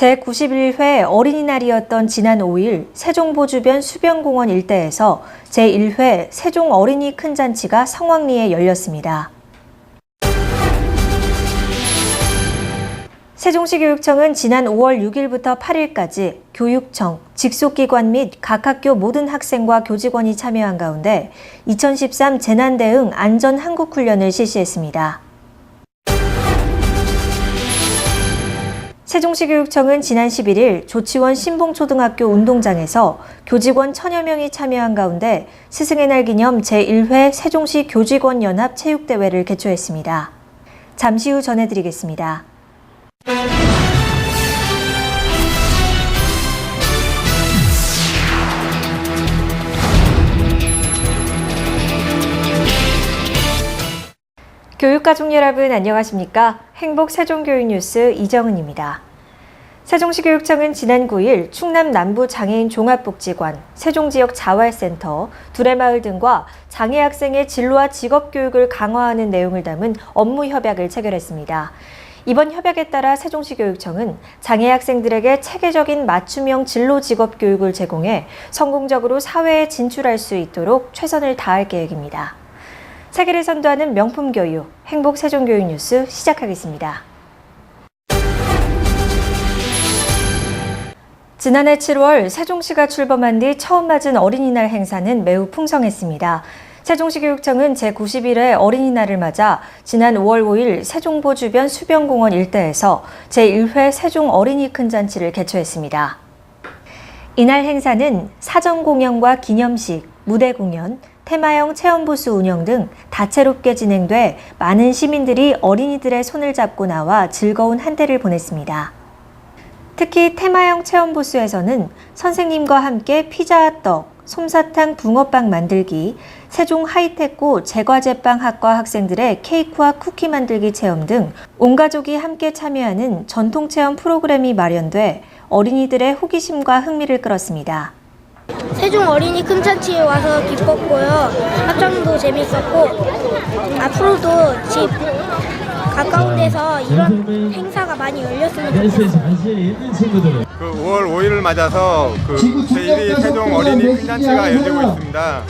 제91회 어린이날이었던 지난 5일 세종보 주변 수변공원 일대에서 제1회 세종 어린이 큰 잔치가 성황리에 열렸습니다. 세종시 교육청은 지난 5월 6일부터 8일까지 교육청, 직속기관 및 각 학교 모든 학생과 교직원이 참여한 가운데 2013 재난 대응 안전 한국 훈련을 실시했습니다. 세종시 교육청은 지난 11일 조치원 신봉초등학교 운동장에서 교직원 천여 명이 참여한 가운데 스승의 날 기념 제1회 세종시 교직원 연합 체육대회를 개최했습니다. 잠시 후 전해드리겠습니다. 교육가족 여러분 안녕하십니까? 행복 세종교육 뉴스 이정은입니다. 세종시 교육청은 지난 9일 충남 남부 장애인 종합복지관, 세종지역 자활센터, 두레마을 등과 장애 학생의 진로와 직업 교육을 강화하는 내용을 담은 업무 협약을 체결했습니다. 이번 협약에 따라 세종시 교육청은 장애 학생들에게 체계적인 맞춤형 진로 직업 교육을 제공해 성공적으로 사회에 진출할 수 있도록 최선을 다할 계획입니다. 세계를 선도하는 명품 교육, 행복 세종 교육 뉴스 시작하겠습니다. 지난해 7월 세종시가 출범한 뒤 처음 맞은 어린이날 행사는 매우 풍성했습니다. 세종시 교육청은 제91회 어린이날을 맞아 지난 5월 5일 세종보 주변 수변공원 일대에서 제1회 세종 어린이 큰 잔치를 개최했습니다. 이날 행사는 사전 공연과 기념식, 무대 공연, 테마형 체험부스 운영 등 다채롭게 진행돼 많은 시민들이 어린이들의 손을 잡고 나와 즐거운 한때를 보냈습니다. 특히 테마형 체험부스에서는 선생님과 함께 피자 떡, 솜사탕 붕어빵 만들기, 세종 하이테크 제과제빵 학과 학생들의 케이크와 쿠키 만들기 체험 등 온 가족이 함께 참여하는 전통 체험 프로그램이 마련돼 어린이들의 호기심과 흥미를 끌었습니다. 세종 어린이 큰잔치에 와서 기뻤고요. 합창도 재밌었고 앞으로도 집 가까운 데서 이런 행사가 많이 열렸으면 친구들은 그 5월 5일을 맞아서 그 제1위 세종 어린이 큰잔치가 열리고 있습니다.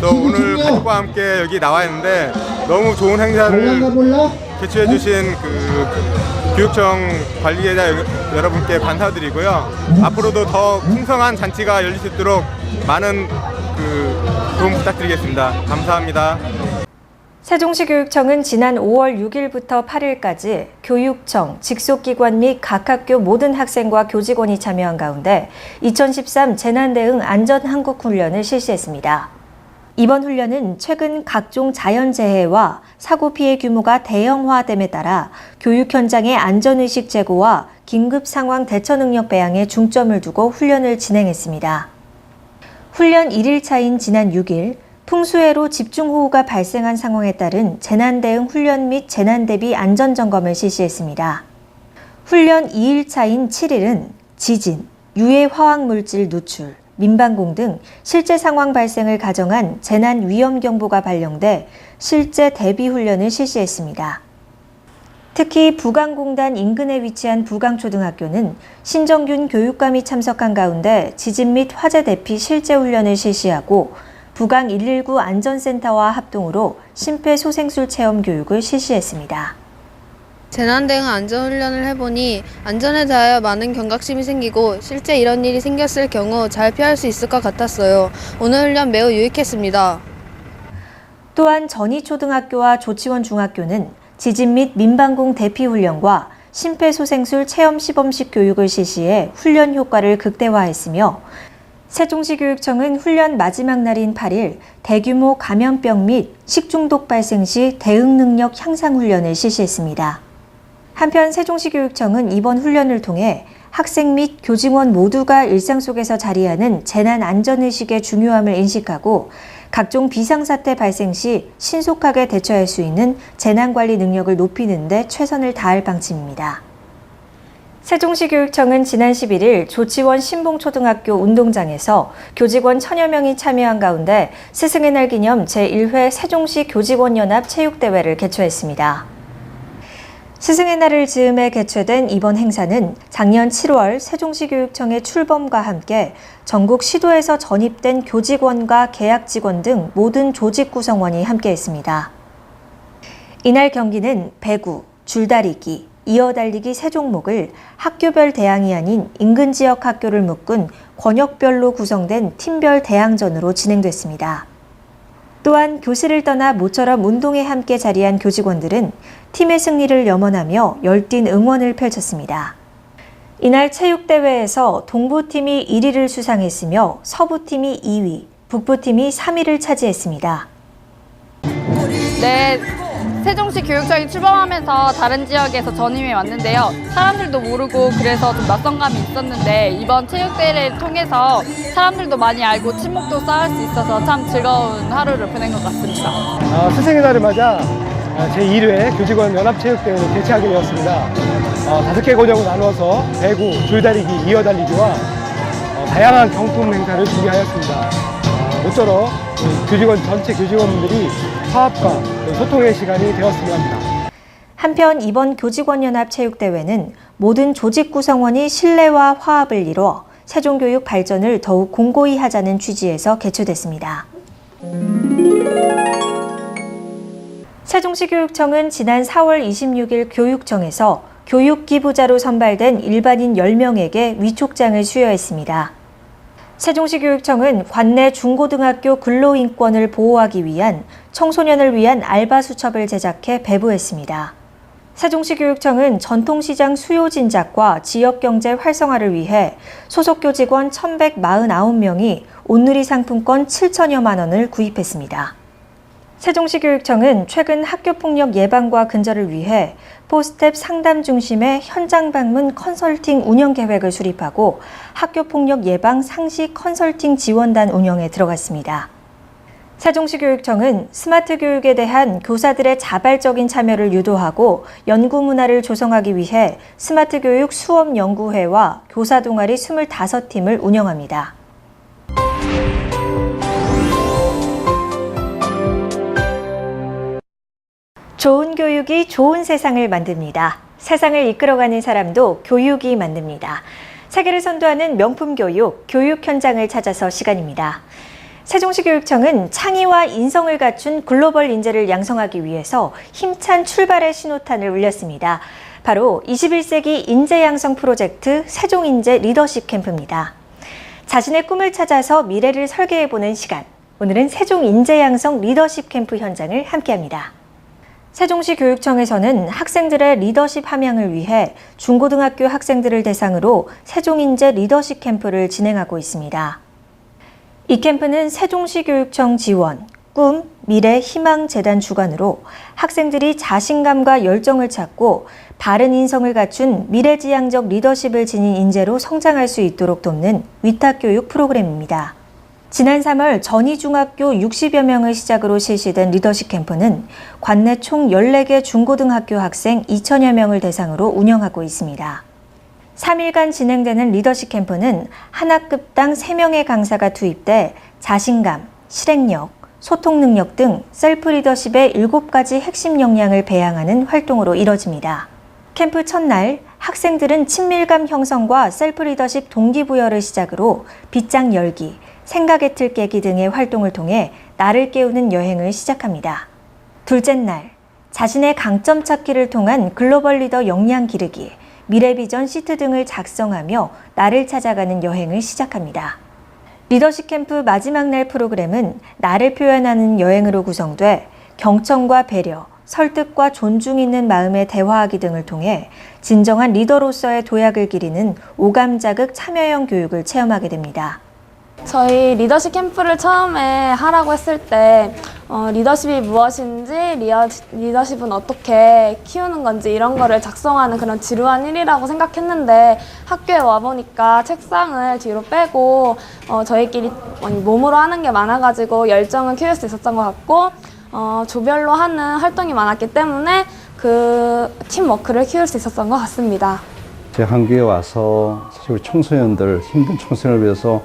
또 오늘 가족과 함께 여기 나와 있는데 너무 좋은 행사를 개최해 주신 그 교육청 관리계자 여- 여러분께 감사드리고요. 앞으로도 더 풍성한 잔치가 열릴 수 있도록 많은 그 도움 부탁드리겠습니다. 감사합니다. 세종시 교육청은 지난 5월 6일부터 8일까지 교육청, 직속기관 및 각 학교 모든 학생과 교직원이 참여한 가운데 2013 재난대응 안전한국훈련을 실시했습니다. 이번 훈련은 최근 각종 자연재해와 사고 피해 규모가 대형화됨에 따라 교육 현장의 안전의식 제고와 긴급 상황 대처 능력 배양에 중점을 두고 훈련을 진행했습니다. 훈련 1일차인 지난 6일 풍수해로 집중호우가 발생한 상황에 따른 재난대응 훈련 및 재난대비 안전점검을 실시했습니다. 훈련 2일차인 7일은 지진, 유해 화학물질 누출, 민방공 등 실제 상황 발생을 가정한 재난 위험 경보가 발령돼 실제 대비 훈련을 실시했습니다. 특히 부강공단 인근에 위치한 부강초등학교는 신정균 교육감이 참석한 가운데 지진 및 화재 대피 실제 훈련을 실시하고 부강 119 안전센터와 합동으로 심폐소생술 체험 교육을 실시했습니다. 재난대응 안전훈련을 해보니 안전에 대하여 많은 경각심이 생기고 실제 이런 일이 생겼을 경우 잘 피할 수 있을 것 같았어요. 오늘 훈련 매우 유익했습니다. 또한 전이초등학교와 조치원 중학교는 지진 및 민방공 대피 훈련과 심폐소생술 체험 시범식 교육을 실시해 훈련 효과를 극대화했으며 세종시 교육청은 훈련 마지막 날인 8일 대규모 감염병 및 식중독 발생 시 대응 능력 향상 훈련을 실시했습니다. 한편 세종시 교육청은 이번 훈련을 통해 학생 및 교직원 모두가 일상 속에서 자리하는 재난 안전 의식의 중요함을 인식하고 각종 비상사태 발생 시 신속하게 대처할 수 있는 재난 관리 능력을 높이는 데 최선을 다할 방침입니다. 세종시 교육청은 지난 11일 조치원 신봉초등학교 운동장에서 교직원 천여 명이 참여한 가운데 스승의 날 기념 제1회 세종시 교직원 연합 체육대회를 개최했습니다. 스승의 날을 즈음해 개최된 이번 행사는 작년 7월 세종시 교육청의 출범과 함께 전국 시도에서 전입된 교직원과 계약 직원 등 모든 조직 구성원이 함께했습니다. 이날 경기는 배구, 줄다리기, 이어달리기 세 종목을 학교별 대항이 아닌 인근 지역 학교를 묶은 권역별로 구성된 팀별 대항전으로 진행됐습니다. 또한 교실을 떠나 모처럼 운동에 함께 자리한 교직원들은 팀의 승리를 염원하며 열띤 응원을 펼쳤습니다. 이날 체육대회에서 동부팀이 1위를 수상했으며 서부팀이 2위, 북부팀이 3위를 차지했습니다. 네, 세종시 교육청이 출범하면서 다른 지역에서 전임이 왔는데요. 사람들도 모르고 그래서 좀 낯선감이 있었는데 이번 체육대회를 통해서 사람들도 많이 알고 친목도 쌓을 수 있어서 참 즐거운 하루를 보낸 것 같습니다. 어, 스승의 날을 맞아 어, 제1회 교직원 연합체육대회를 개최하게 되었습니다. 어, 다섯 개 고정을 나누어서 배구, 줄다리기, 이어달리기와 어, 다양한 경품 행사를 준비하였습니다. 어, 모쪼록 교직원 전체 교직원분들이 화합과 또 소통의 시간이 되었으면 합니다. 한편 이번 교직원연합 체육대회는 모든 조직 구성원이 신뢰와 화합을 이뤄 세종교육 발전을 더욱 공고히 하자는 취지에서 개최됐습니다. 세종시 교육청은 지난 4월 26일 교육청에서 교육기부자로 선발된 일반인 10명에게 위촉장을 수여했습니다. 세종시 교육청은 관내 중고등학교 근로인권을 보호하기 위한 청소년을 위한 알바 수첩을 제작해 배부했습니다. 세종시 교육청은 전통시장 수요 진작과 지역경제 활성화를 위해 소속 교 직원 1,149명이 온누리 상품권 7천여만 원을 구입했습니다. 세종시 교육청은 최근 학교폭력 예방과 근절을 위해 포스텝 상담 중심의 현장 방문 컨설팅 운영 계획을 수립하고 학교폭력 예방 상시 컨설팅 지원단 운영에 들어갔습니다. 세종시 교육청은 스마트 교육에 대한 교사들의 자발적인 참여를 유도하고 연구 문화를 조성하기 위해 스마트 교육 수업 연구회와 교사 동아리 25팀을 운영합니다. 좋은 교육이 좋은 세상을 만듭니다. 세상을 이끌어가는 사람도 교육이 만듭니다. 세계를 선도하는 명품 교육, 교육 현장을 찾아서 시간입니다. 세종시 교육청은 창의와 인성을 갖춘 글로벌 인재를 양성하기 위해서 힘찬 출발의 신호탄을 울렸습니다. 바로 21세기 인재 양성 프로젝트 세종인재 리더십 캠프입니다. 자신의 꿈을 찾아서 미래를 설계해보는 시간. 오늘은 세종 인재 양성 리더십 캠프 현장을 함께합니다. 세종시 교육청에서는 학생들의 리더십 함양을 위해 중고등학교 학생들을 대상으로 세종인재 리더십 캠프를 진행하고 있습니다. 이 캠프는 세종시 교육청 지원, 꿈, 미래, 희망 재단 주관으로 학생들이 자신감과 열정을 찾고 바른 인성을 갖춘 미래지향적 리더십을 지닌 인재로 성장할 수 있도록 돕는 위탁교육 프로그램입니다. 지난 3월 전희중학교 60여 명을 시작으로 실시된 리더십 캠프는 관내 총 14개 중고등학교 학생 2천여 명을 대상으로 운영하고 있습니다. 3일간 진행되는 리더십 캠프는 한 학급당 3명의 강사가 투입돼 자신감, 실행력, 소통 능력 등 셀프 리더십의 7가지 핵심 역량을 배양하는 활동으로 이뤄집니다. 캠프 첫날 학생들은 친밀감 형성과 셀프 리더십 동기부여를 시작으로 빗장 열기, 생각의 틀 깨기 등의 활동을 통해 나를 깨우는 여행을 시작합니다. 둘째 날, 자신의 강점 찾기를 통한 글로벌 리더 역량 기르기, 미래 비전 시트 등을 작성하며 나를 찾아가는 여행을 시작합니다. 리더십 캠프 마지막 날 프로그램은 나를 표현하는 여행으로 구성돼 경청과 배려, 설득과 존중 있는 마음에 대화하기 등을 통해 진정한 리더로서의 도약을 기리는 오감 자극 참여형 교육을 체험하게 됩니다. 저희 리더십 캠프를 처음에 하라고 했을 때 어, 리더십이 무엇인지 리어, 리더십은 어떻게 키우는 건지 이런 거를 작성하는 그런 지루한 일이라고 생각했는데 학교에 와보니까 책상을 뒤로 빼고 어, 저희끼리 몸으로 하는 게 많아가지고 열정을 키울 수 있었던 것 같고 어, 조별로 하는 활동이 많았기 때문에 그 팀워크를 키울 수 있었던 것 같습니다. 제 한국에 와서 사실 우리 청소년들 힘든 청소년을 위해서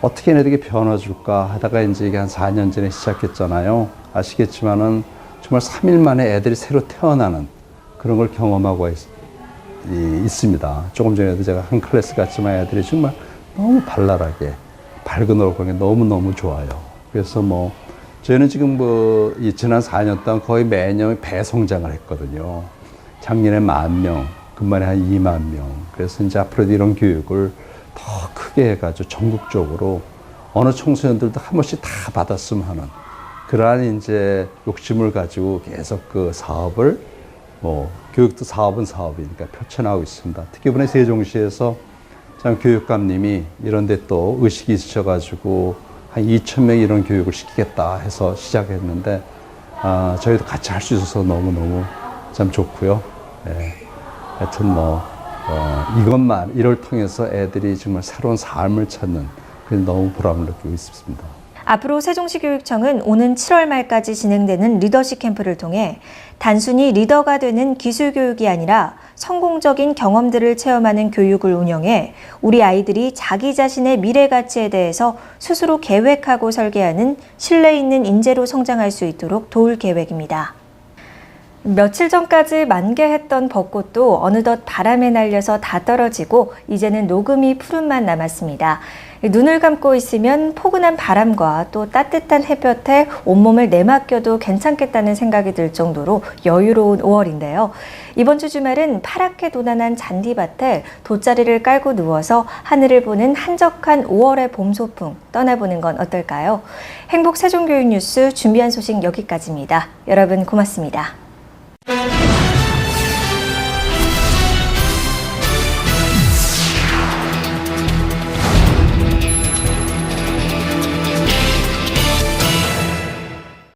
어떻게 애들에게 변화 줄까 하다가 이제 이게 한 4년 전에 시작했잖아요. 아시겠지만은 정말 3일 만에 애들이 새로 태어나는 그런 걸 경험하고 있, 이- 있습니다. 조금 전에도 제가 한 클래스 갔지만 애들이 정말 너무 발랄하게 밝은 얼굴이 너무너무 좋아요. 그래서 뭐 저희는 지금 뭐이 지난 4년 동안 거의 매년 배성장을 했거든요. 작년에 만 명, 금년에 한 2만 명. 그래서 이제 앞으로도 이런 교육을 더 크게 해가지고 전국적으로 어느 청소년들도 한 번씩 다 받았으면 하는 그러한 이제 욕심을 가지고 계속 그 사업을 뭐 교육도 사업은 사업이니까 펼쳐나가고 있습니다. 특히 이번에 세종시에서 참 교육감님이 이런 데 또 의식이 있으셔가지고 한 2천 명 이런 교육을 시키겠다 해서 시작했는데 아, 저희도 같이 할 수 있어서 너무 너무 참 좋고요. 예. 하여튼 뭐 어, 이것만 이를 통해서 애들이 정말 새로운 삶을 찾는 그래서 너무 보람을 느끼고 있습니다. 앞으로 세종시 교육청은 오는 7월 말까지 진행되는 리더십 캠프를 통해 단순히 리더가 되는 기술 교육이 아니라 성공적인 경험들을 체험하는 교육을 운영해 우리 아이들이 자기 자신의 미래 가치에 대해서 스스로 계획하고 설계하는 신뢰 있는 인재로 성장할 수 있도록 도울 계획입니다. 며칠 전까지 만개했던 벚꽃도 어느덧 바람에 날려서 다 떨어지고 이제는 녹음이 푸른만 남았습니다. 눈을 감고 있으면 포근한 바람과 또 따뜻한 햇볕에 온몸을 내맡겨도 괜찮겠다는 생각이 들 정도로 여유로운 5월인데요. 이번 주 주말은 파랗게 도난한 잔디밭에 돗자리를 깔고 누워서 하늘을 보는 한적한 5월의 봄 소풍 떠나보는 건 어떨까요? 행복 세종교육 뉴스 준비한 소식 여기까지입니다. 여러분 고맙습니다. Thank you.